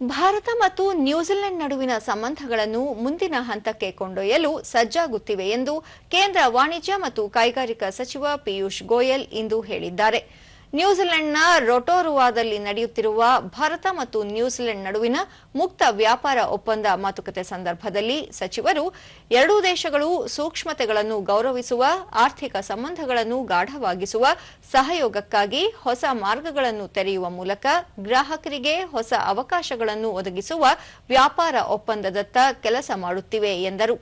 ಭಾರತ ಮತ್ತು ನ್ಯೂಜಿಲೆಂಡ್ ನಡುವಿನ ಸಂಬಂಧಗಳನ್ನು ಮುಂದಿನ ಹಂತಕ್ಕೆ ಕೊಂಡೊಯ್ಯಲು ಸಜ್ಜಾಗುತ್ತಿವೆ ಎಂದು ಕೇಂದ್ರ ವಾಣಿಜ್ಯ ಮತ್ತು ಕೈಗಾರಿಕಾ ಸಚಿವ ಪಿಯೂಷ್ ಗೋಯಲ್ ಇಂದು ಹೇಳಿದ್ದಾರೆ. ನ್ಯೂಜಿಲೆಂಡ್ನ ರೊಟೋರುವಾದಲ್ಲಿ ನಡೆಯುತ್ತಿರುವ ಭಾರತ ಮತ್ತು ನ್ಯೂಜಿಲೆಂಡ್ ನಡುವಿನ ಮುಕ್ತ ವ್ಯಾಪಾರ ಒಪ್ಪಂದ ಮಾತುಕತೆ ಸಂದರ್ಭದಲ್ಲಿ ಸಚಿವರು ಎರಡೂ ದೇಶಗಳು ಸೂಕ್ಷ್ಮತೆಗಳನ್ನು ಗೌರವಿಸುವ, ಆರ್ಥಿಕ ಸಂಬಂಧಗಳನ್ನು ಗಾಢವಾಗಿಸುವ, ಸಹಯೋಗಕ್ಕಾಗಿ ಹೊಸ ಮಾರ್ಗಗಳನ್ನು ತೆರೆಯುವ ಮೂಲಕ ಗ್ರಾಹಕರಿಗೆ ಹೊಸ ಅವಕಾಶಗಳನ್ನು ಒದಗಿಸುವ ವ್ಯಾಪಾರ ಒಪ್ಪಂದದತ್ತ ಕೆಲಸ ಮಾಡುತ್ತಿವೆ ಎಂದರು.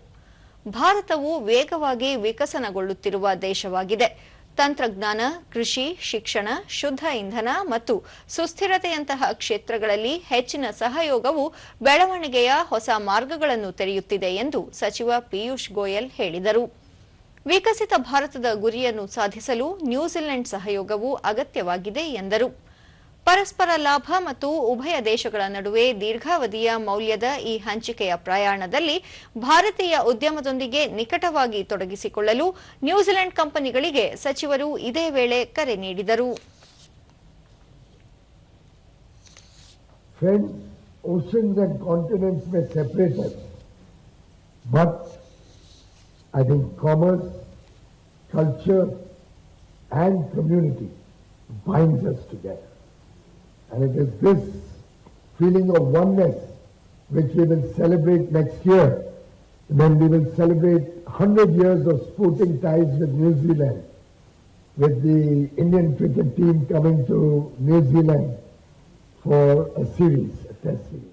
ಭಾರತವು ವೇಗವಾಗಿ ವಿಕಸನಗೊಳ್ಳುತ್ತಿರುವ ದೇಶವಾಗಿದೆ. ತಂತ್ರಜ್ಞಾನ, ಕೃಷಿ, ಶಿಕ್ಷಣ, ಶುದ್ಧ ಇಂಧನ ಮತ್ತು ಸುಸ್ಥಿರತೆಯಂತಹ ಕ್ಷೇತ್ರಗಳಲ್ಲಿ ಹೆಚ್ಚಿನ ಸಹಯೋಗವು ಬೆಳವಣಿಗೆಯ ಹೊಸ ಮಾರ್ಗಗಳನ್ನು ತೆರೆಯುತ್ತಿದೆ ಎಂದು ಸಚಿವ ಪಿಯೂಷ್ ಗೋಯಲ್ ಹೇಳಿದರು. ವಿಕಸಿತ ಭಾರತದ ಗುರಿಯನ್ನು ಸಾಧಿಸಲು ನ್ಯೂಜಿಲೆಂಡ್ ಸಹಯೋಗವು ಅಗತ್ಯವಾಗಿದೆ ಎಂದರು. ಪರಸ್ಪರ ಲಾಭ ಮತ್ತು ಉಭಯ ದೇಶಗಳ ನಡುವೆ ದೀರ್ಘಾವಧಿಯ ಮೌಲ್ಯದ ಈ ಹಂಚಿಕೆಯ ಪ್ರಯಾಣದಲ್ಲಿ ಭಾರತೀಯ ಉದ್ಯಮದೊಂದಿಗೆ ನಿಕಟವಾಗಿ ತೊಡಗಿಸಿಕೊಳ್ಳಲು ನ್ಯೂಜಿಲೆಂಡ್ ಕಂಪನಿಗಳಿಗೆ ಸಚಿವರು ಇದೇ ವೇಳೆ ಕರೆ ನೀಡಿದರು community binds us together. And it is this feeling of oneness which we will celebrate next year when we will celebrate 100 years of sporting ties with New Zealand, with the Indian cricket team coming to New Zealand for a series, a test series.